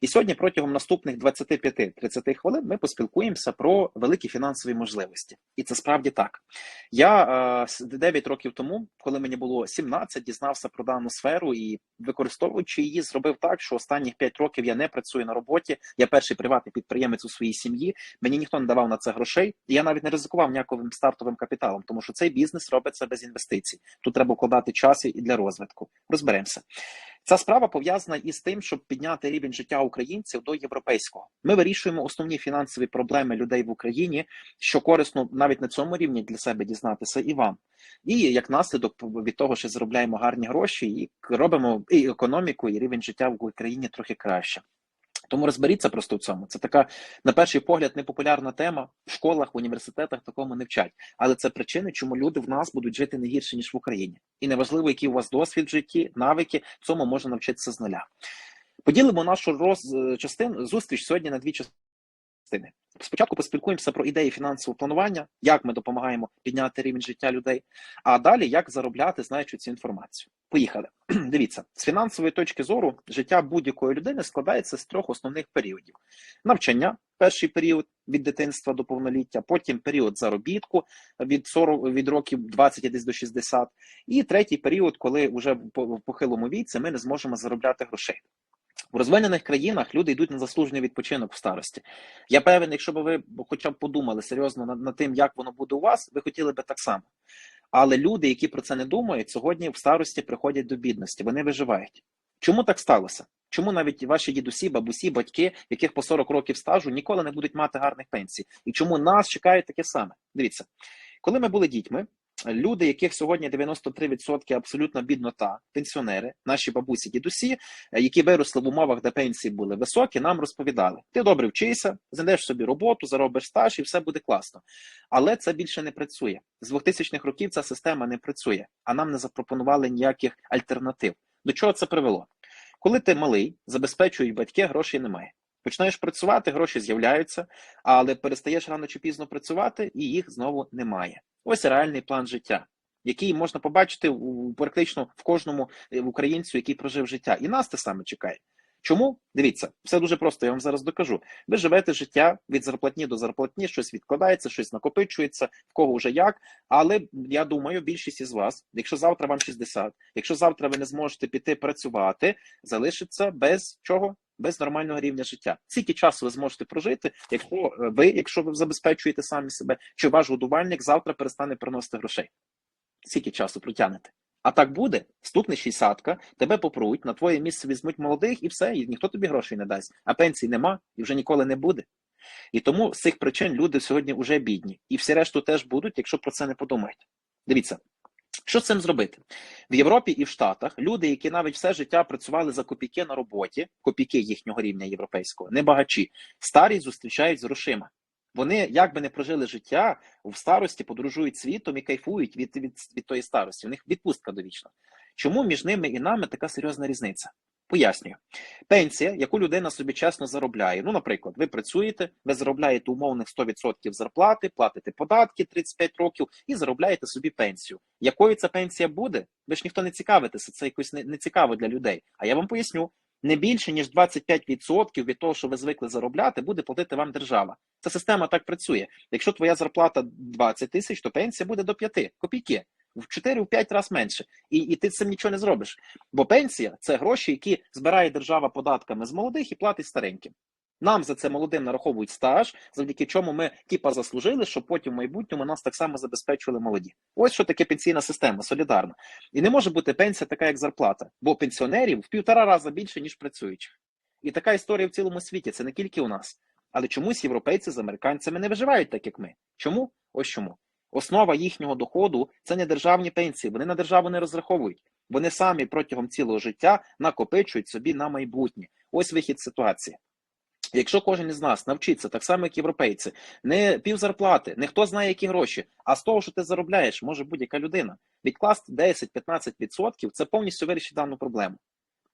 І сьогодні протягом наступних 25-30 хвилин ми поспілкуємося про великі фінансові можливості. І це справді так. Я е, 9 років тому, коли мені було 17, дізнався про дану сферу і використовуючи її, зробив так, що останніх 5 років я не працюю на роботі. Я перший приватний підприємець у своїй сім'ї. Мені ніхто не давав на це грошей, і я навіть не ризикував ніяковим стартовим капіталом, тому що цей бізнес робиться без інвестицій. Тут треба вкладати час і для розвитку. Розберемося. Ця справа пов'язана із тим, щоб підняти рівень життя українців до європейського. Ми вирішуємо основні фінансові проблеми людей в Україні, що корисно навіть на цьому рівні для себе дізнатися і вам. І як наслідок від того, що заробляємо гарні гроші, і робимо і економіку, і рівень життя в Україні трохи краще. Тому розберіться просто в цьому. Це така, на перший погляд, непопулярна тема. В школах, в університетах такому не вчать. Але це причини, чому люди в нас будуть жити не гірше, ніж в Україні. І неважливо, який у вас досвід в житті, навики, цьому можна навчитися з нуля. Поділимо нашу роз... частину зустріч сьогодні на дві частини. Спочатку поспілкуємося про ідеї фінансового планування, як ми допомагаємо підняти рівень життя людей, а далі як заробляти, знаючи цю інформацію. Поїхали. Дивіться, з фінансової точки зору життя будь-якої людини складається з трьох основних періодів: навчання, перший період від дитинства до повноліття, потім період заробітку від 40, від років 20 десь до 60, і третій період, коли вже в похилому віці ми не зможемо заробляти грошей. В розвинених країнах люди йдуть на заслужений відпочинок в старості. Я певен, якщо б ви хоча б подумали серйозно над, над тим, як воно буде у вас, ви хотіли би так само. Але люди, які про це не думають, сьогодні в старості приходять до бідності, вони виживають. Чому так сталося? Чому навіть ваші дідусі, бабусі, батьки, яких по 40 років стажу, ніколи не будуть мати гарних пенсій? І чому нас чекає таке саме? Дивіться, коли ми були дітьми, люди, яких сьогодні 93% абсолютно біднота, пенсіонери, наші бабусі, дідусі, які виросли в умовах, де пенсії були високі, нам розповідали: ти добре вчися, знайдеш собі роботу, заробиш стаж, і все буде класно. Але це більше не працює. З 2000-х років ця система не працює, а нам не запропонували ніяких альтернатив. До чого це привело? Коли ти малий, забезпечують батьки, грошей немає. Починаєш працювати, гроші з'являються, але перестаєш рано чи пізно працювати, і їх знову немає. Ось реальний план життя, який можна побачити практично в кожному українцю, який прожив життя. І нас те саме чекає. Чому? Дивіться, все дуже просто, я вам зараз докажу. Ви живете життя від зарплатні до зарплатні, щось відкладається, щось накопичується, в кого вже як. Але я думаю, більшість із вас, якщо завтра вам 60, якщо завтра ви не зможете піти працювати, залишиться без чого? Без нормального рівня життя. Скільки часу ви зможете прожити, якщо ви, якщо ви забезпечуєте самі себе, чи ваш годувальник завтра перестане приносити грошей? Скільки часу протягнете? А так буде, стукне шістдесятка, тебе попруть, на твоє місце візьмуть молодих і все, і ніхто тобі грошей не дасть, а пенсій нема і вже ніколи не буде. І тому з цих причин люди сьогодні вже бідні. І всі решту теж будуть, якщо про це не подумають. Дивіться, що з цим зробити? В Європі і в Штатах люди, які навіть все життя працювали за копійки на роботі, копійки їхнього рівня європейського, не багачі, старі зустрічають з грошима. Вони, як би не прожили життя, в старості подорожують світом і кайфують від, від, від тої старості. У них відпустка довічна. Чому між ними і нами така серйозна різниця? Пояснюю, пенсія, яку людина собі чесно заробляє. Ну, наприклад, ви працюєте, ви заробляєте умовних 100% зарплати, платите податки 35 років і заробляєте собі пенсію. Якою ця пенсія буде? Ви ж ніхто не цікавитеся, це якось не, не цікаво для людей. А я вам поясню. Не більше ніж 25% від того, що ви звикли заробляти, буде платити вам держава. Ця система так працює. Якщо твоя зарплата 20 тисяч, то пенсія буде до 5 копійки. В 4-5 разів менше, і і ти цим нічого не зробиш. Бо пенсія це гроші, які збирає держава податками з молодих і платить стареньким. Нам за це молодим нараховують стаж, завдяки чому ми типа заслужили, щоб потім в майбутньому нас так само забезпечували молоді. Ось що таке пенсійна система, солідарна. І не може бути пенсія така, як зарплата, бо пенсіонерів в півтора рази більше, ніж працюючих. І така історія в цілому світі, це не тільки у нас. Але чомусь європейці з американцями не виживають так, як ми. Чому? Ось чому. Основа їхнього доходу це не державні пенсії. Вони на державу не розраховують. Вони самі протягом цілого життя накопичують собі на майбутнє. Ось вихід ситуації. Якщо кожен із нас навчиться так само, як європейці, не півзарплати, не хто знає, які гроші, а з того, що ти заробляєш, може будь-яка людина відкласти 10-15% це повністю вирішить дану проблему.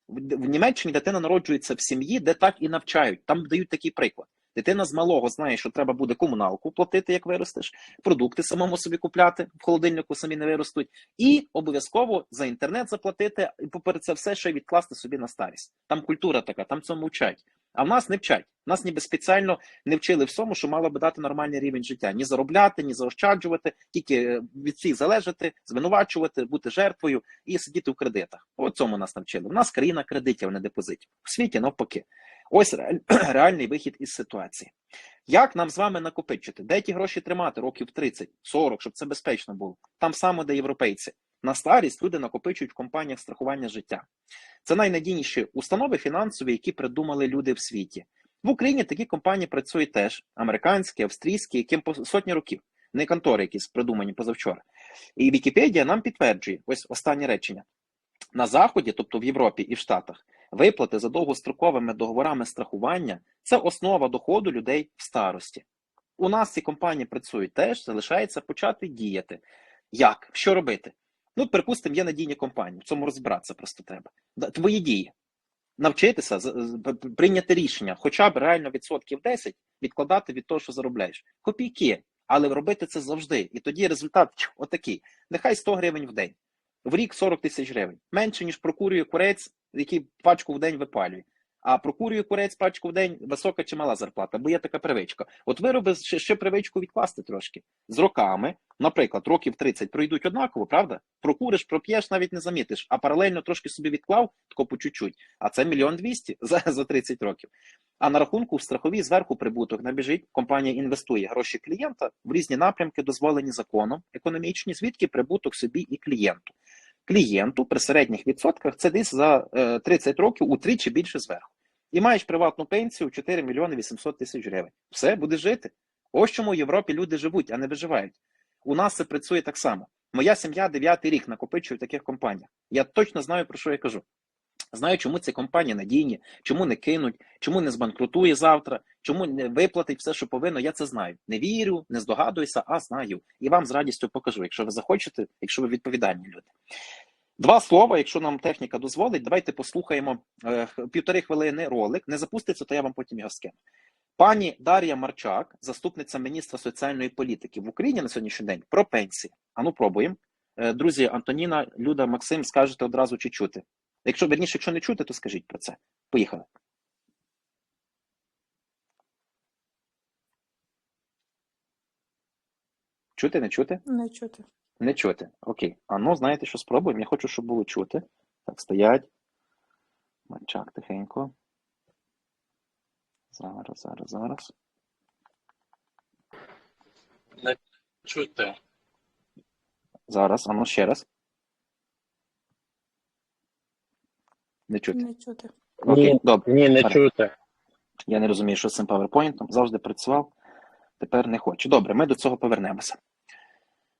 В Німеччині дитина народжується в сім'ї, де так і навчають. Там дають такий приклад. Дитина з малого знає, що треба буде комуналку платити, як виростеш, продукти самому собі купляти, в холодильнику самі не виростуть, і обов'язково за інтернет заплатити, і попри це все ще відкласти собі на старість. Там культура така, там цьому вчать. А в нас не вчать. Нас ніби спеціально не вчили всьому, що мало би дати нормальний рівень життя. Ні заробляти, ні заощаджувати, тільки е, від всіх залежати, звинувачувати, бути жертвою і сидіти в кредитах. От цьому нас навчили. У нас країна кредитів, а не депозитів. У світі навпаки. Ось реаль- реальний вихід із ситуації. Як нам з вами накопичити? Де ті гроші тримати років 30, 40, щоб це безпечно було? Там саме, де європейці. На старість люди накопичують в компаніях страхування життя. Це найнадійніші установи фінансові, які придумали люди в світі. В Україні такі компанії працюють теж американські, австрійські, яким по сотні років, не контори, якісь придумані позавчора. І Вікіпедія нам підтверджує ось останнє речення: на Заході, тобто в Європі і в Штатах, виплати за довгостроковими договорами страхування це основа доходу людей в старості. У нас ці компанії працюють теж, залишається почати діяти. Як? Що робити? Ну, припустимо, є надійні компанії, в цьому розбиратися просто треба. Твої дії. Навчитися прийняти рішення, хоча б реально відсотків 10 відкладати від того, що заробляєш. Копійки, але робити це завжди. І тоді результат отакий. Нехай 100 гривень в день. В рік 40 тисяч гривень. Менше, ніж прокурює курець, який пачку в день випалює. А прокурює курець пачку в день висока чи мала зарплата, бо є така привичка. От вироби ще, ще привичку відкласти трошки. З роками, наприклад, років 30 пройдуть однаково, правда? Прокуриш, проп'єш, навіть не замітиш, а паралельно трошки собі відклав, тако по чуть-чуть. А це мільйон двісті за, за 30 років. А на рахунку в страховій зверху прибуток набіжить, компанія інвестує гроші клієнта в різні напрямки, дозволені законом, економічні, звідки прибуток собі і клієнту. Клієнту при середніх відсотках це десь за е, 30 років утричі більше зверху. І маєш приватну пенсію 4 мільйони 800 тисяч гривень. Все, буде жити. Ось чому в Європі люди живуть, а не виживають. У нас це працює так само. Моя сім'я дев'ятий рік накопичує в таких компаніях. Я точно знаю, про що я кажу. Знаю, чому ці компанії надійні, чому не кинуть, чому не збанкрутує завтра, чому не виплатить все, що повинно. Я це знаю. Не вірю, не здогадуюся, а знаю. І вам з радістю покажу, якщо ви захочете, якщо ви відповідальні люди. Два слова, якщо нам техніка дозволить, давайте послухаємо е, півтори хвилини ролик. Не запуститься, то я вам потім його скину. Пані Дар'я Марчак, заступниця міністра соціальної політики в Україні на сьогоднішній день про пенсії. Ану, пробуємо. Е, Друзі, Антоніна, Люда, Максим, скажете одразу чи чути. Якщо верніше, якщо не чути, то скажіть про це. Поїхали. Чути, не чути? Не чути. Не чути. Окей. А ну, знаєте, що спробуємо? Я хочу, щоб було чути. Так, стоять. Мальчак тихенько. Зараз, зараз, зараз. Не чути. Зараз, а ну ще раз. Не чути. Не чути. Окей, Ні, добре. ні, не Гаразд. чути. Я не розумію, що з цим PowerPoint. Завжди працював. Тепер не хочу. Добре, ми до цього повернемося.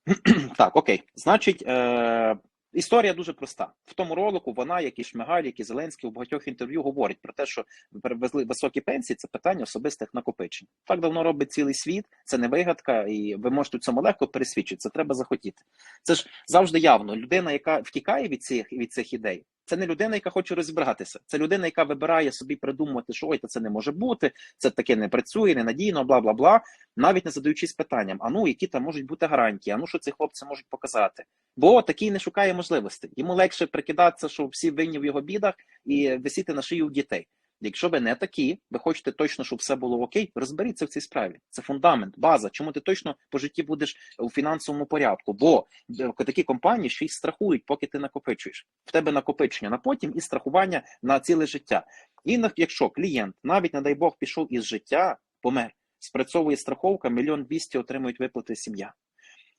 так, окей. Значить, е- історія дуже проста. В тому ролику вона, як і Шмигаль, як і Зеленський у багатьох інтерв'ю говорить про те, що перевезли високі пенсії це питання особистих накопичень. Так давно робить цілий світ, це не вигадка, і ви можете в цьому легко пересвідчити. Це треба захотіти. Це ж завжди явно. Людина, яка втікає від цих від цих ідей, це не людина, яка хоче розібратися. Це людина, яка вибирає собі придумувати, що ой, та це не може бути, це таке не працює, ненадійно, бла бла бла. Навіть не задаючись питанням, а ну які там можуть бути гарантії, а ну що ці хлопці можуть показати. Бо такий не шукає можливостей. Йому легше прикидатися, що всі винні в його бідах і висіти на шию дітей. Якщо ви не такі, ви хочете точно, щоб все було окей, розберіться в цій справі. Це фундамент, база. Чому ти точно по житті будеш у фінансовому порядку? Бо е, такі компанії ще й страхують, поки ти накопичуєш. В тебе накопичення на потім і страхування на ціле життя. І якщо клієнт, навіть не дай Бог, пішов із життя, помер, спрацьовує страховка, мільйон двісті отримують виплати сім'я.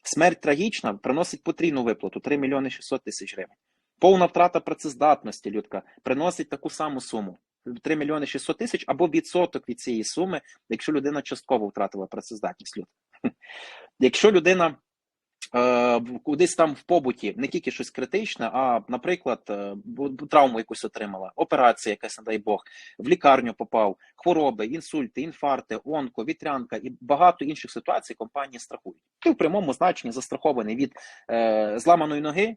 Смерть трагічна приносить потрійну виплату 3 мільйони 600 тисяч гривень. Повна втрата працездатності, Людка, приносить таку саму суму. 3 мільйони 600 тисяч або відсоток від цієї суми, якщо людина частково втратила працездатність. Якщо людина кудись там в побуті. Не тільки щось критичне, а, наприклад, е, травму якусь отримала, операція якась, не дай Бог, в лікарню попав, хвороби, інсульти, інфаркти, онко, вітрянка і багато інших ситуацій компанії страхують. Ти в прямому значенні застрахований від е, зламаної ноги,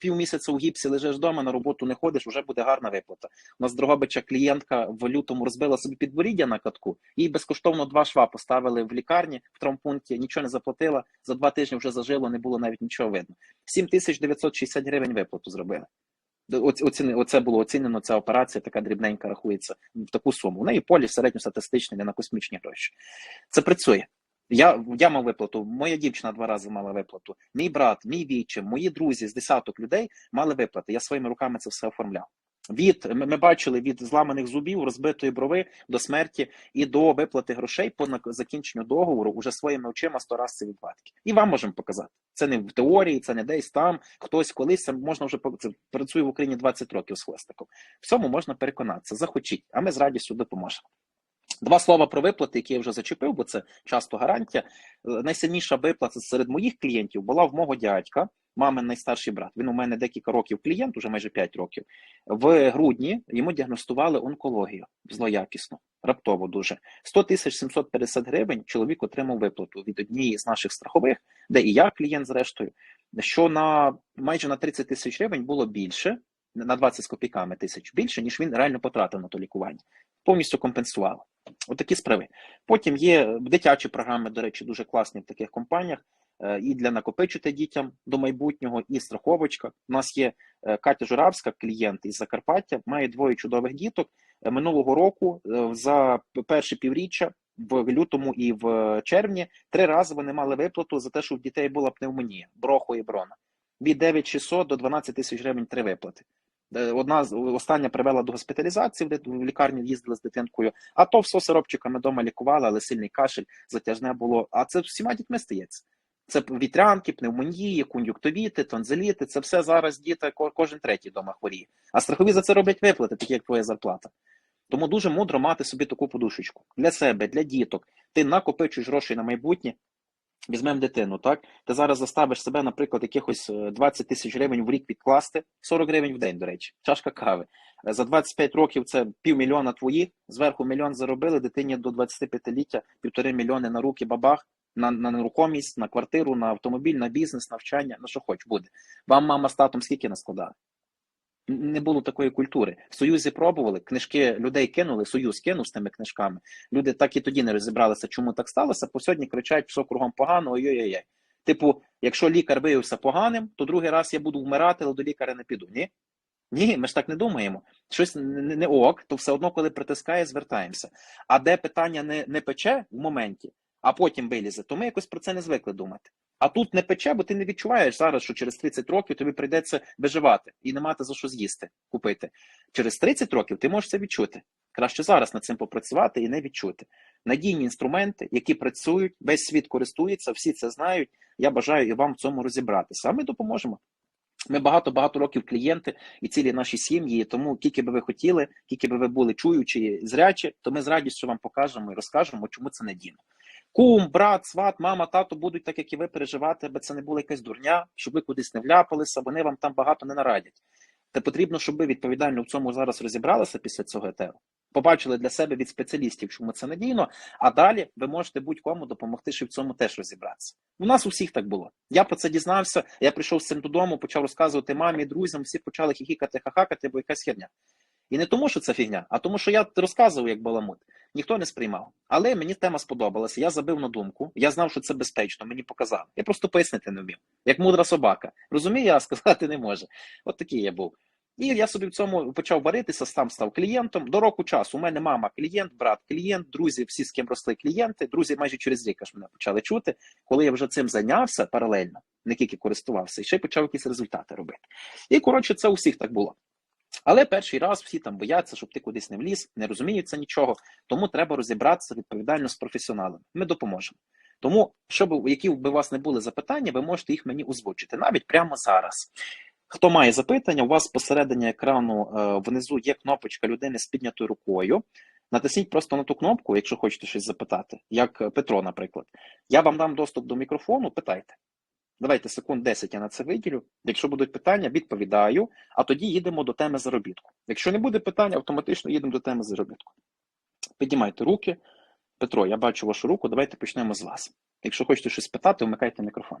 півмісяця у гіпсі лежиш вдома, на роботу не ходиш, вже буде гарна виплата. У нас Дрогобича клієнтка в лютому розбила собі підборіддя на катку, їй безкоштовно два шва поставили в лікарні в травмпункті, нічого не заплатила. За два тижні вже зажило, не було навіть нічого видно. 7960 гривень виплату зробили. Оціни- Оце було оцінено, ця операція така дрібненька рахується в таку суму. У неї полі середньостатистичний, не на космічні гроші. Це працює. Я, я мав виплату, моя дівчина два рази мала виплату. Мій брат, мій вічим, мої друзі з десяток людей мали виплати. Я своїми руками це все оформляв. Від ми, бачили від зламаних зубів, розбитої брови до смерті і до виплати грошей по закінченню договору уже своїми очима сто раз це відвадки. І вам можемо показати. Це не в теорії, це не десь там. Хтось колись можна вже це працює в Україні 20 років з хвостиком. В цьому можна переконатися. Захочіть, а ми з радістю допоможемо. Два слова про виплати, які я вже зачепив, бо це часто гарантія. Е, Найсильніша виплата серед моїх клієнтів була в мого дядька, мамин найстарший брат. Він у мене декілька років клієнт, уже майже 5 років. В грудні йому діагностували онкологію злоякісну, раптово дуже. 100 тисяч 750 гривень чоловік отримав виплату від однієї з наших страхових, де і я клієнт, зрештою, що на майже на 30 тисяч гривень було більше, на 20 з копійками тисяч більше, ніж він реально потратив на то лікування. Повністю компенсували. Отакі справи. Потім є дитячі програми, до речі, дуже класні в таких компаніях. Е, І для накопичити дітям до майбутнього, і страховочка. У нас є е, Катя Журавська, клієнт із Закарпаття, має двоє чудових діток. Е, Минулого року за перше півріччя в лютому і в червні три рази вони мали виплату за те, що в дітей була пневмонія, брохо і брона. Від 9600 до 12 тисяч гривень три виплати. Одна з остання привела до госпіталізації, де в лікарню їздили з дитинкою, а то все сиропчиками вдома лікували, але сильний кашель, затяжне було. А це всіма дітьми стається. Це вітрянки, пневмонії, кон'юктовіти, тонзиліти. Це все зараз діти, кожен третій вдома хворіє. А страхові за це роблять виплати, такі як твоя зарплата. Тому дуже мудро мати собі таку подушечку для себе, для діток. Ти накопичуєш гроші на майбутнє. Візьмемо дитину, так? Ти зараз заставиш себе, наприклад, якихось е, 20 тисяч гривень в рік відкласти, 40 гривень в день, до речі, чашка кави. Е, За 25 років це півмільйона твоїх, зверху мільйон заробили, дитині до 25-ліття півтори мільйони на руки бабах, на, на нерухомість, на квартиру, на автомобіль, на бізнес, навчання, на що хоч буде. Вам мама з татом скільки наскладали? Не було такої культури. В Союзі пробували, книжки людей кинули, Союз кинув з тими книжками. Люди так і тоді не розібралися, чому так сталося. По сьогодні кричать, все кругом погано, ой-ой-ой. Типу, якщо лікар виявився поганим, то другий раз я буду вмирати, але до лікаря не піду. Ні? Ні, ми ж так не думаємо. Щось не ок, то все одно, коли притискає, звертаємося. А де питання не, не пече в моменті, а потім вилізе, то ми якось про це не звикли думати. А тут не пече, бо ти не відчуваєш зараз, що через 30 років тобі прийдеться виживати і не мати за що з'їсти, купити. Через 30 років ти можеш це відчути. Краще зараз над цим попрацювати і не відчути. Надійні інструменти, які працюють, весь світ користується, всі це знають. Я бажаю і вам в цьому розібратися. А ми допоможемо. Ми багато-багато років клієнти і цілі наші сім'ї. Тому, тільки би ви хотіли, тільки би ви були чуючі, зрячі, то ми з радістю вам покажемо і розкажемо, чому це надійно. Кум, брат, сват, мама, тато будуть так, як і ви переживати, аби це не була якась дурня, щоб ви кудись не вляпалися, вони вам там багато не нарадять. Та потрібно, щоб ви відповідально в цьому зараз розібралися після цього етеру. Побачили для себе від спеціалістів, чому це надійно, а далі ви можете будь-кому допомогти, щоб в цьому теж розібратися. У нас у всіх так було. Я про це дізнався. Я прийшов з цим додому, почав розказувати мамі, друзям, всі почали хіхікати, хахакати, бо якась херня. І не тому, що це фігня, а тому, що я розказував як баламут. Ніхто не сприймав. Але мені тема сподобалася. Я забив на думку. Я знав, що це безпечно. Мені показали. Я просто пояснити не вмів. Як мудра собака. Розумію, а сказати не може. От такий я був. І я собі в цьому почав варитися, сам став клієнтом. До року часу у мене мама клієнт, брат клієнт, друзі, всі з ким росли клієнти. Друзі майже через рік аж мене почали чути. Коли я вже цим зайнявся паралельно, не тільки користувався, і ще й почав якісь результати робити. І коротше, це у всіх так було. Але перший раз всі там бояться, щоб ти кудись не вліз, не розуміються нічого. Тому треба розібратися відповідально з професіоналами. Ми допоможемо. Тому, щоб які б у вас не були запитання, ви можете їх мені озвучити навіть прямо зараз. Хто має запитання, у вас посередині екрану е, внизу є кнопочка людини з піднятою рукою. Натисніть просто на ту кнопку, якщо хочете щось запитати, як Петро, наприклад. Я вам дам доступ до мікрофону, питайте. Давайте секунд 10 я на це виділю. Якщо будуть питання, відповідаю, а тоді їдемо до теми заробітку. Якщо не буде питань, автоматично їдемо до теми заробітку. Піднімайте руки. Петро, я бачу вашу руку, давайте почнемо з вас. Якщо хочете щось питати, вмикайте мікрофон.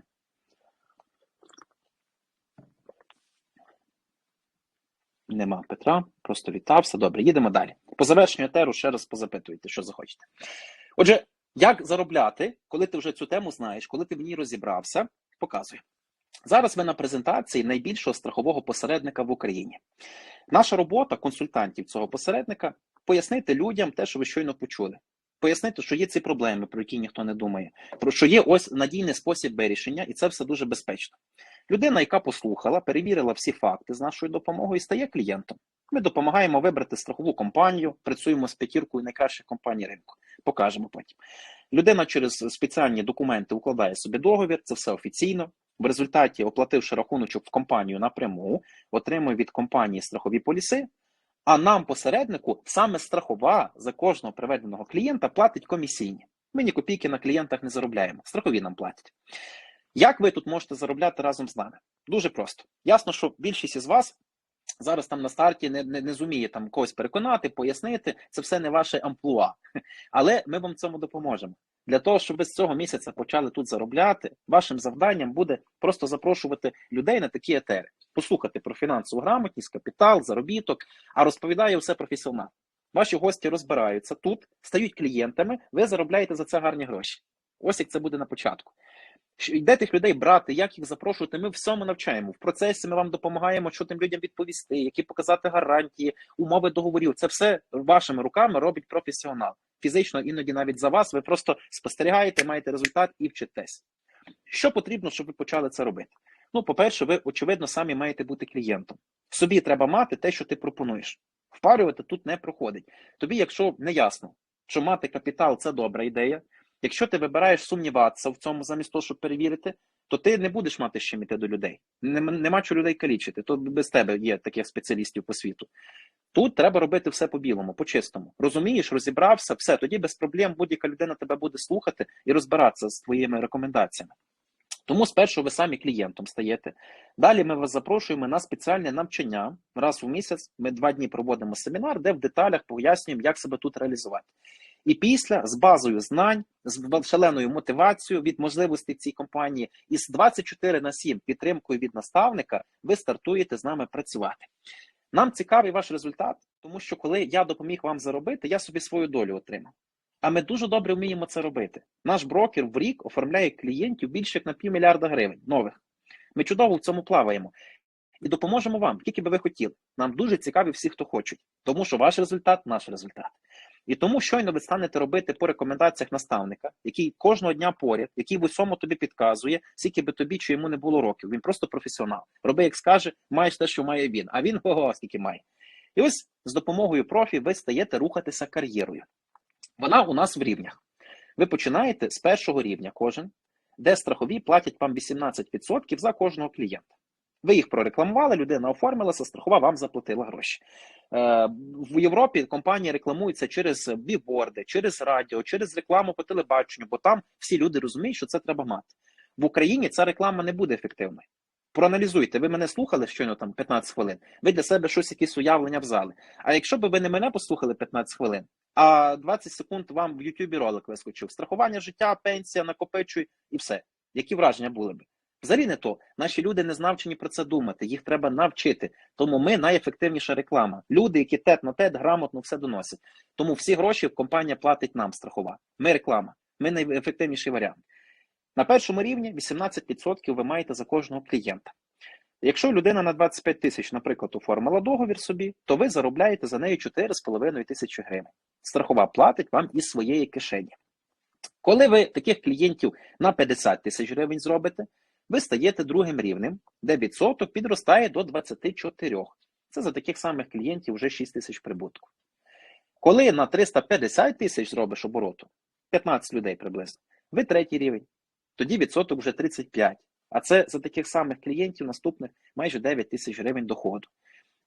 Нема Петра, просто вітався. Добре, їдемо далі. По завершенню етеру ще раз позапитуйте, що захочете. Отже, як заробляти, коли ти вже цю тему знаєш, коли ти в ній розібрався, показую. Зараз ви на презентації найбільшого страхового посередника в Україні. Наша робота консультантів цього посередника пояснити людям те, що ви щойно почули. Пояснити, що є ці проблеми, про які ніхто не думає, про що є ось надійний спосіб вирішення, і це все дуже безпечно. Людина, яка послухала, перевірила всі факти з нашою допомогою, і стає клієнтом. Ми допомагаємо вибрати страхову компанію, працюємо з п'ятіркою найкращих компаній ринку. Покажемо потім. Людина через спеціальні документи укладає собі договір, це все офіційно. В результаті, оплативши рахуночок в компанію напряму, отримує від компанії страхові поліси. А нам, посереднику, саме страхова за кожного приведеного клієнта платить комісійні. Ми ні копійки на клієнтах не заробляємо. Страхові нам платять. Як ви тут можете заробляти разом з нами? Дуже просто. Ясно, що більшість із вас зараз там на старті не, не, не зуміє там когось переконати, пояснити. Це все не ваше амплуа. Але ми вам цьому допоможемо. Для того, щоб ви з цього місяця почали тут заробляти, вашим завданням буде просто запрошувати людей на такі етери, послухати про фінансову грамотність, капітал, заробіток, а розповідає все професіонал. Ваші гості розбираються тут, стають клієнтами, ви заробляєте за це гарні гроші. Ось як це буде на початку. Де тих людей брати, як їх запрошувати, ми всьому навчаємо. В процесі ми вам допомагаємо, що тим людям відповісти, які показати гарантії, умови договорів. Це все вашими руками робить професіонал. Фізично, іноді навіть за вас, ви просто спостерігаєте, маєте результат і вчитесь. Що потрібно, щоб ви почали це робити? Ну, по-перше, ви, очевидно, самі маєте бути клієнтом. Собі треба мати те, що ти пропонуєш. Впарювати тут не проходить. Тобі, якщо не ясно, що мати капітал це добра ідея. Якщо ти вибираєш сумніватися в цьому замість того, щоб перевірити, то ти не будеш мати з чим іти до людей. Нема, нема чого людей калічити. То без тебе є таких спеціалістів по світу. Тут треба робити все по-білому, по-чистому. Розумієш, розібрався, все, тоді без проблем будь-яка людина тебе буде слухати і розбиратися з твоїми рекомендаціями. Тому спершу ви самі клієнтом стаєте. Далі ми вас запрошуємо на спеціальне навчання. Раз у місяць ми два дні проводимо семінар, де в деталях пояснюємо, як себе тут реалізувати. І після з базою знань, з шаленою мотивацією від можливостей цій компанії, і з 24 на 7 підтримкою від наставника ви стартуєте з нами працювати. Нам цікавий ваш результат, тому що коли я допоміг вам заробити, я собі свою долю отримав. А ми дуже добре вміємо це робити. Наш брокер в рік оформляє клієнтів більше як на півмільярда гривень нових. Ми чудово в цьому плаваємо. І допоможемо вам, тільки би ви хотіли. Нам дуже цікаві всі, хто хочуть, тому що ваш результат наш результат. І тому щойно ви станете робити по рекомендаціях наставника, який кожного дня поряд, який в усьому тобі підказує, скільки би тобі чи йому не було років. Він просто професіонал. Роби, як скаже, маєш те, що має він. А він ого, скільки має. І ось з допомогою профі ви стаєте рухатися кар'єрою. Вона у нас в рівнях. Ви починаєте з першого рівня кожен, де страхові платять вам 18% за кожного клієнта. Ви їх прорекламували, людина оформилася, страхова вам заплатила гроші. Е, в Європі компанії рекламуються через бігборди, через радіо, через рекламу по телебаченню, бо там всі люди розуміють, що це треба мати. В Україні ця реклама не буде ефективною. Проаналізуйте, ви мене слухали щойно там 15 хвилин. Ви для себе щось якісь уявлення взяли. А якщо б ви не мене послухали 15 хвилин, а 20 секунд вам в Ютубі ролик вискочив. Страхування життя, пенсія, накопичуй і все. Які враження були б? Взагалі не то. Наші люди не навчені про це думати, їх треба навчити. Тому ми найефективніша реклама. Люди, які тет на тет, грамотно все доносять. Тому всі гроші компанія платить нам страхова. Ми реклама. Ми найефективніший варіант. На першому рівні 18% ви маєте за кожного клієнта. Якщо людина на 25 тисяч, наприклад, оформила договір собі, то ви заробляєте за нею 4,5 тисячі гривень. Страхова платить вам із своєї кишені. Коли ви таких клієнтів на 50 тисяч гривень зробите, ви стаєте другим рівнем, де відсоток підростає до 24. Це за таких самих клієнтів вже 6 тисяч прибутку. Коли на 350 тисяч зробиш обороту, 15 людей приблизно, ви третій рівень, тоді відсоток вже 35. А це за таких самих клієнтів наступних майже 9 тисяч гривень доходу.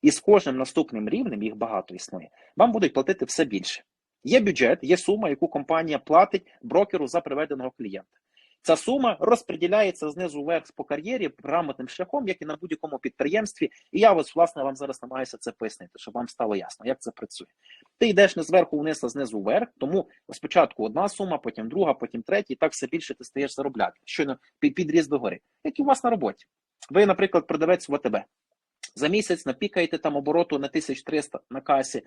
І з кожним наступним рівнем, їх багато існує, вам будуть платити все більше. Є бюджет, є сума, яку компанія платить брокеру за приведеного клієнта. Ця сума розподіляється знизу вверх по кар'єрі грамотним шляхом, як і на будь-якому підприємстві. І я ось, власне, вам зараз намагаюся це пояснити, щоб вам стало ясно, як це працює. Ти йдеш не зверху вниз, а знизу вверх, тому спочатку одна сума, потім друга, потім третя, і так все більше ти стаєш заробляти. Щойно підріз догори. Як і у вас на роботі. Ви, наприклад, продавець в ОТБ. За місяць напікаєте там обороту на 1300 на касі,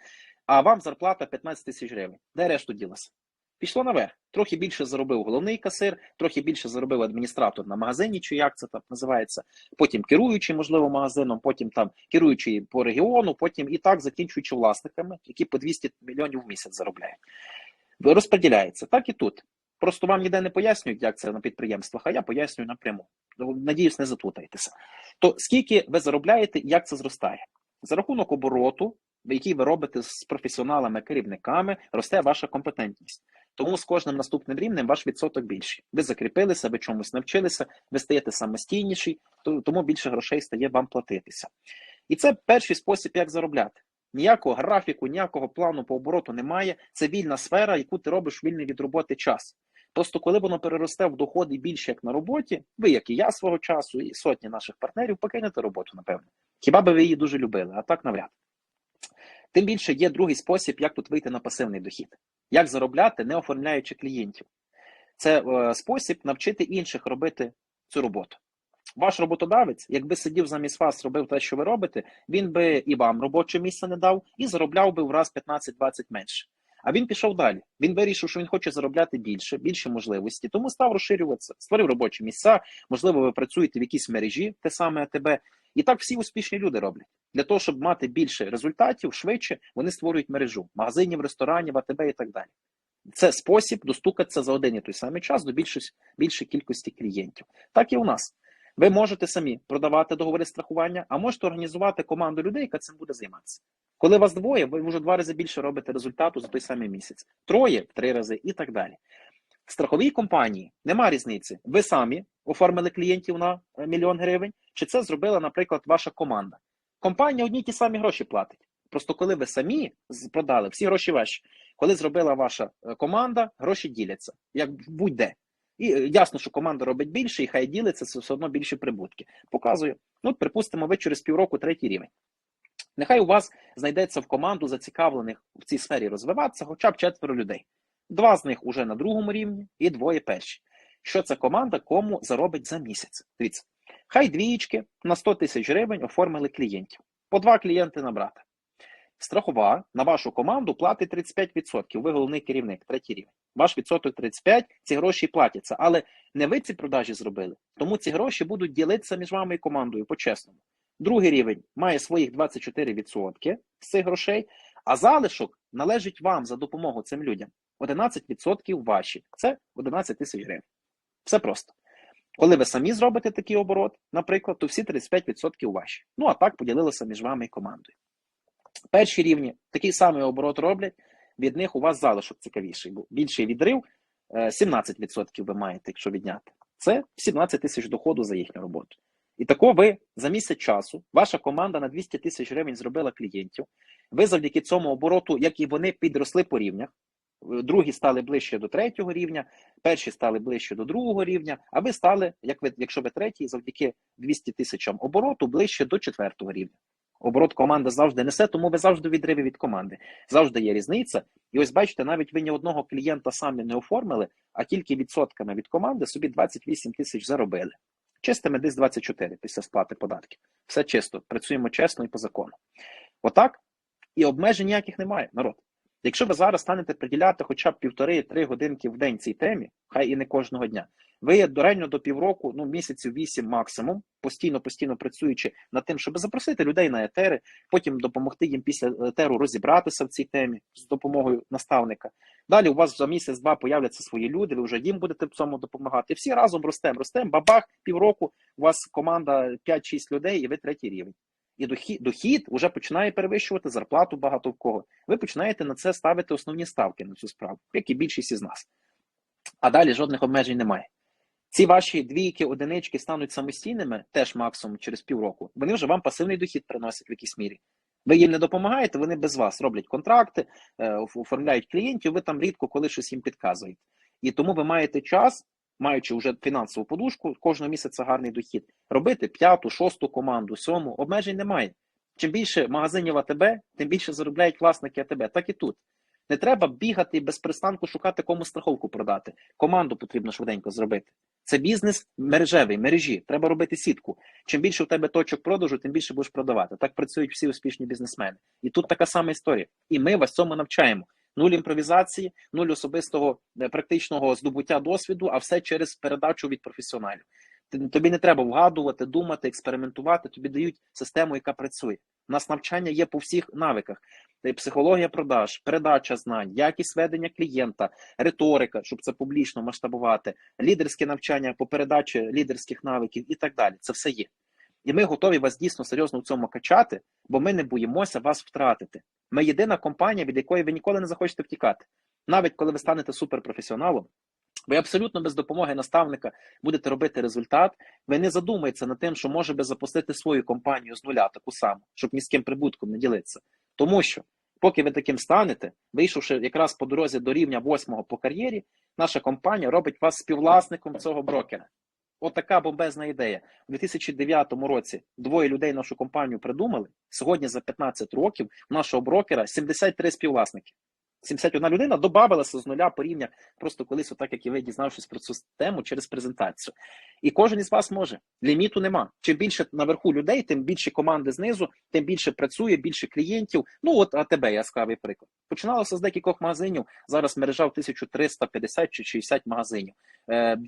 а вам зарплата 15 тисяч гривень. Де решту ділася? Пішло наверх. Трохи більше заробив головний касир, трохи більше заробив адміністратор на магазині, чи як це там називається. Потім керуючий, можливо, магазином, потім там керуючий по регіону, потім і так закінчуючи власниками, які по 200 мільйонів в місяць заробляють. Розподіляється так і тут. Просто вам ніде не пояснюють, як це на підприємствах, а я пояснюю напряму. Надіюсь, не заплутаєтеся. То скільки ви заробляєте, як це зростає? За рахунок обороту, який ви робите з професіоналами, керівниками, росте ваша компетентність. Тому з кожним наступним рівнем ваш відсоток більший. Ви закріпилися, ви чомусь навчилися, ви стаєте самостійніші, тому більше грошей стає вам платитися. І це перший спосіб, як заробляти. Ніякого графіку, ніякого плану по обороту немає. Це вільна сфера, яку ти робиш вільний від роботи час. Просто коли воно переросте в доходи більше як на роботі, ви, як і я свого часу, і сотні наших партнерів, покинете роботу, напевно. Хіба би ви її дуже любили, а так навряд. Тим більше є другий спосіб, як тут вийти на пасивний дохід. Як заробляти, не оформляючи клієнтів. Це е, спосіб навчити інших робити цю роботу. Ваш роботодавець, якби сидів замість вас, робив те, що ви робите, він би і вам робоче місце не дав, і заробляв би в раз 15-20 менше. А він пішов далі. Він вирішив, що він хоче заробляти більше, більше можливості, тому став розширюватися, створив робочі місця. Можливо, ви працюєте в якійсь мережі, те саме АТБ. І так всі успішні люди роблять. Для того, щоб мати більше результатів, швидше вони створюють мережу магазинів, ресторанів, АТБ і так далі. Це спосіб достукатися за один і той самий час до більшої, більшої кількості клієнтів. Так і у нас. Ви можете самі продавати договори страхування, а можете організувати команду людей, яка цим буде займатися. Коли вас двоє, ви вже два рази більше робите результату за той самий місяць, троє три рази і так далі. В страховій компанії нема різниці. Ви самі оформили клієнтів на е, мільйон гривень, чи це зробила, наприклад, ваша команда. Компанія одні ті самі гроші платить. Просто коли ви самі продали, всі гроші ваші. Коли зробила ваша е, команда, гроші діляться, як будь-де. І е, ясно, що команда робить більше, і хай ділиться, це все одно більші прибутки. Показую. Ну, припустимо, ви через півроку третій рівень. Нехай у вас знайдеться в команду зацікавлених в цій сфері розвиватися хоча б четверо людей. Два з них уже на другому рівні і двоє перші. Що ця команда кому заробить за місяць? Дивіться, хай двієчки на 100 тисяч гривень оформили клієнтів. По два клієнти набрати. Страхова на вашу команду платить 35%. Ви головний керівник, третій рівень. Ваш відсоток 35, ці гроші платяться. Але не ви ці продажі зробили. Тому ці гроші будуть ділитися між вами і командою по-чесному. Другий рівень має своїх 24% з цих грошей, а залишок належить вам за допомогу цим людям. 11% ваші. Це 11 тисяч гривень. Все просто. Коли ви самі зробите такий оборот, наприклад, то всі 35% ваші. Ну а так поділилося між вами і командою. Перші рівні такий самий оборот роблять, від них у вас залишок цікавіший. Бо більший відрив е, 17% ви маєте, якщо відняти. Це 17 тисяч доходу за їхню роботу. І тако ви за місяць часу, ваша команда на 200 тисяч гривень зробила клієнтів. Ви завдяки цьому обороту, як і вони, підросли по рівнях. Другі стали ближче до третього рівня, перші стали ближче до другого рівня, а ви стали, як ви, якщо ви третій, завдяки 200 тисячам обороту ближче до четвертого рівня. Оборот команда завжди несе, тому ви завжди відриві від команди. Завжди є різниця. І ось бачите, навіть ви ні одного клієнта самі не оформили, а тільки відсотками від команди собі 28 тисяч заробили. Чистими десь 24 після сплати податків. Все чисто, працюємо чесно і по закону. Отак. І обмежень ніяких немає, народ. Якщо ви зараз станете приділяти хоча б півтори-три годинки в день цій темі, хай і не кожного дня, ви доречно до півроку, ну місяців вісім максимум, постійно, постійно працюючи над тим, щоб запросити людей на етери, потім допомогти їм після етеру розібратися в цій темі з допомогою наставника. Далі у вас за місяць-два появляться свої люди, ви вже їм будете в цьому допомагати. Всі разом ростемо, ростемо, бабах, півроку, у вас команда 5-6 людей, і ви третій рівень. І дохід, дохід вже починає перевищувати зарплату багато в кого. Ви починаєте на це ставити основні ставки на цю справу, як і більшість із нас. А далі жодних обмежень немає. Ці ваші двійки, одинички стануть самостійними теж максимум через півроку. Вони вже вам пасивний дохід приносять в якійсь мірі. Ви їм не допомагаєте, вони без вас роблять контракти, е, оформляють клієнтів, ви там рідко коли щось їм підказуєте. І тому ви маєте час, маючи вже фінансову подушку, кожного місяця гарний дохід, робити п'яту, шосту команду, сьому. Обмежень немає. Чим більше магазинів АТБ, тим більше заробляють власники АТБ. Так і тут. Не треба бігати і без пристанку шукати кому страховку продати. Команду потрібно швиденько зробити. Це бізнес мережевий, мережі. Треба робити сітку. Чим більше у тебе точок продажу, тим більше будеш продавати. Так працюють всі успішні бізнесмени. І тут така сама історія. І ми вас цьому навчаємо. Нуль імпровізації, нуль особистого е, практичного здобуття досвіду, а все через передачу від професіоналів. Тобі не треба вгадувати, думати, експериментувати. Тобі дають систему, яка працює. У нас навчання є по всіх навиках: Е, психологія продаж, передача знань, якість ведення клієнта, риторика, щоб це публічно масштабувати, лідерське навчання по передачі лідерських навиків і так далі. Це все є. І ми готові вас дійсно серйозно в цьому качати, бо ми не боїмося вас втратити. Ми єдина компанія, від якої ви ніколи не захочете втікати. Навіть коли ви станете суперпрофесіоналом, ви абсолютно без допомоги наставника будете робити результат. Ви не задумаєтеся над тим, що може би запустити свою компанію з нуля, таку саму, щоб ні з ким прибутком не ділитися. Тому що, поки ви таким станете, вийшовши якраз по дорозі до рівня восьмого по кар'єрі, наша компанія робить вас співвласником цього брокера. От така бомбезна ідея. У 2009 році двоє людей нашу компанію придумали. Сьогодні за 15 років нашого брокера 73 співвласники. 71 людина додавалася з нуля по просто колись, отак як і ви дізнавшись про цю тему через презентацію. І кожен із вас може. Ліміту нема. Чим більше наверху людей, тим більше команди знизу, тим більше працює, більше клієнтів. Ну от АТБ, яскравий приклад. Починалося з декількох магазинів. Зараз мережа в 1350 чи 60 магазинів. Е,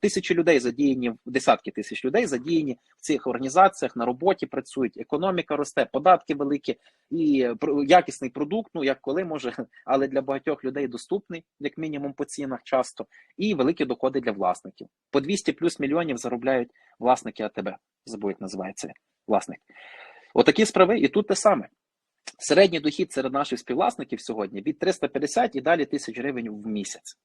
Тисячі людей задіяні, десятки тисяч людей задіяні в цих організаціях, на роботі працюють. Економіка росте, податки великі і е, якісний продукт. Ну як коли може, але для багатьох людей доступний, як мінімум по цінах часто, і великі доходи для власників. По 200 плюс мільйонів заробляють власники АТБ. Забудь, називається власник. Отакі справи, і тут те саме. Середній дохід серед наших співвласників сьогодні від 350 і далі тисяч гривень в місяць.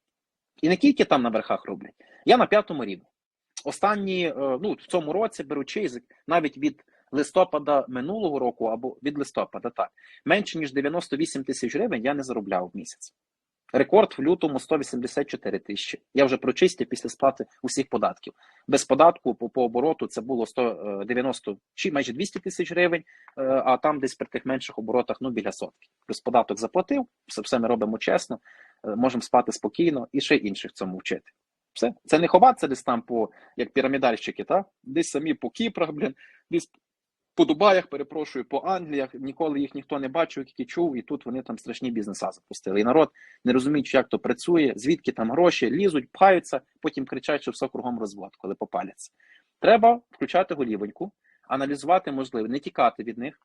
І не тільки там на верхах роблять. Я на п'ятому рівні. Останні, е, ну, в цьому році беручи навіть від листопада минулого року або від листопада, так, менше ніж 98 тисяч гривень я не заробляв в місяць. Рекорд в лютому 184 тисячі. Я вже прочистив після сплати усіх податків. Без податку по, по обороту це було 190, чи майже 200 тисяч гривень, е, а там десь при тих менших оборотах ну біля сотки. Плюс податок заплатив, все, все ми робимо чесно, е, можемо спати спокійно і ще інших цьому вчити. Все. Це не ховатися десь там по як пірамідальщики, та? десь самі по Кіпрах, блін, десь по Дубаях, перепрошую, по Англіях. Ніколи їх ніхто не бачив, тільки чув, і тут вони там страшні бізнеса запустили. І народ не розуміючи, як то працює, звідки там гроші, лізуть, пхаються, потім кричать, що все кругом розвод, коли попаляться. Треба включати голівоньку, аналізувати можливо, не тікати від них.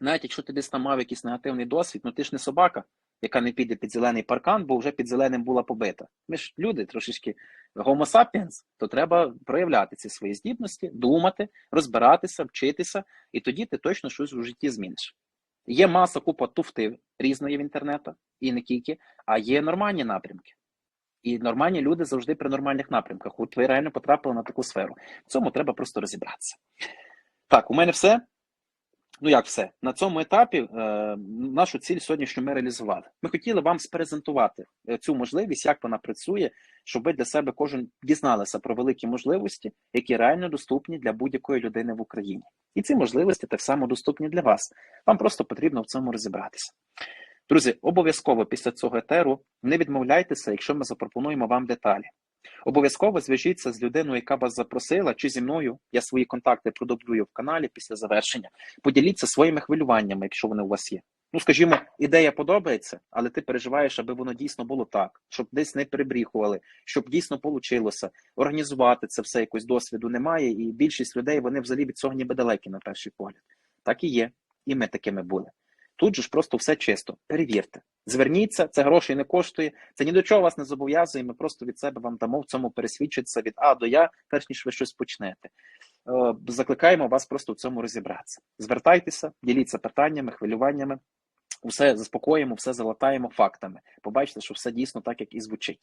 Навіть якщо ти десь там мав якийсь негативний досвід, ну ти ж не собака, яка не піде під зелений паркан, бо вже під зеленим була побита. Ми ж люди трошечки homo sapiens, то треба проявляти ці свої здібності, думати, розбиратися, вчитися, і тоді ти точно щось у житті зміниш. Є маса купа туфти різної в інтернету, і не тільки, а є нормальні напрямки. І нормальні люди завжди при нормальних напрямках. От ви реально потрапили на таку сферу. В цьому треба просто розібратися. Так, у мене все. Ну як все? На цьому етапі е, нашу ціль сьогоднішню ми реалізували. Ми хотіли вам спрезентувати е, цю можливість, як вона працює, щоб ви для себе кожен дізналися про великі можливості, які реально доступні для будь-якої людини в Україні. І ці можливості так само доступні для вас. Вам просто потрібно в цьому розібратися. Друзі, обов'язково після цього етеру не відмовляйтеся, якщо ми запропонуємо вам деталі. Обов'язково зв'яжіться з людиною, яка вас запросила, чи зі мною. Я свої контакти продублюю в каналі після завершення. Поділіться своїми хвилюваннями, якщо вони у вас є. Ну, скажімо, ідея подобається, але ти переживаєш, аби воно дійсно було так, щоб десь не перебріхували, щоб дійсно получилося. Організувати це все якось досвіду немає, і більшість людей вони взагалі від цього ніби далекі на перший погляд. Так і є, і ми такими були. Тут же ж просто все чисто. Перевірте. Зверніться, це грошей не коштує, це ні до чого вас не зобов'язує. Ми просто від себе вам дамо в цьому пересвідчитися від А до Я, перш ніж ви щось почнете. Е, Закликаємо вас просто в цьому розібратися. Звертайтеся, діліться питаннями, хвилюваннями. Усе заспокоїмо, все залатаємо фактами. Побачите, що все дійсно так, як і звучить.